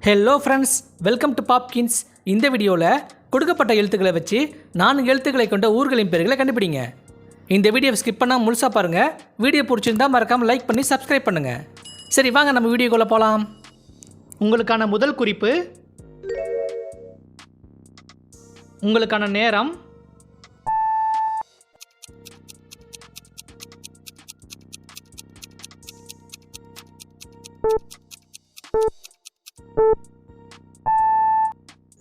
Hello friends welcome to Popkins இந்த வீடியோவில் கொடுக்கப்பட்ட எழுத்துக்களை வச்சு நான்கு எழுத்துக்களை கொண்ட ஊர்களின் பேர்களை கண்டுபிடிங்க. இந்த வீடியோவை ஸ்கிப் பண்ணால் முழுசாக பாருங்கள் வீடியோ பிடிச்சிருந்தா மறக்காமல் லைக் பண்ணி சப்ஸ்கிரைப் பண்ணுங்கள் சரி வாங்க நம்ம வீடியோக்குள்ளே போகலாம் உங்களுக்கான முதல் குறிப்பு உங்களுக்கான நேரம்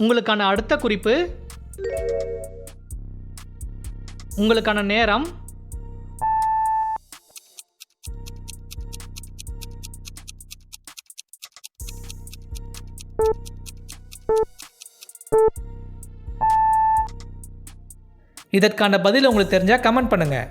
உங்களுக்கான அடுத்த குறிப்பு உங்களுக்கான நேரம் இதற்கான பதில் உங்களுக்கு தெரிஞ்சால் கமெண்ட் பண்ணுங்கள்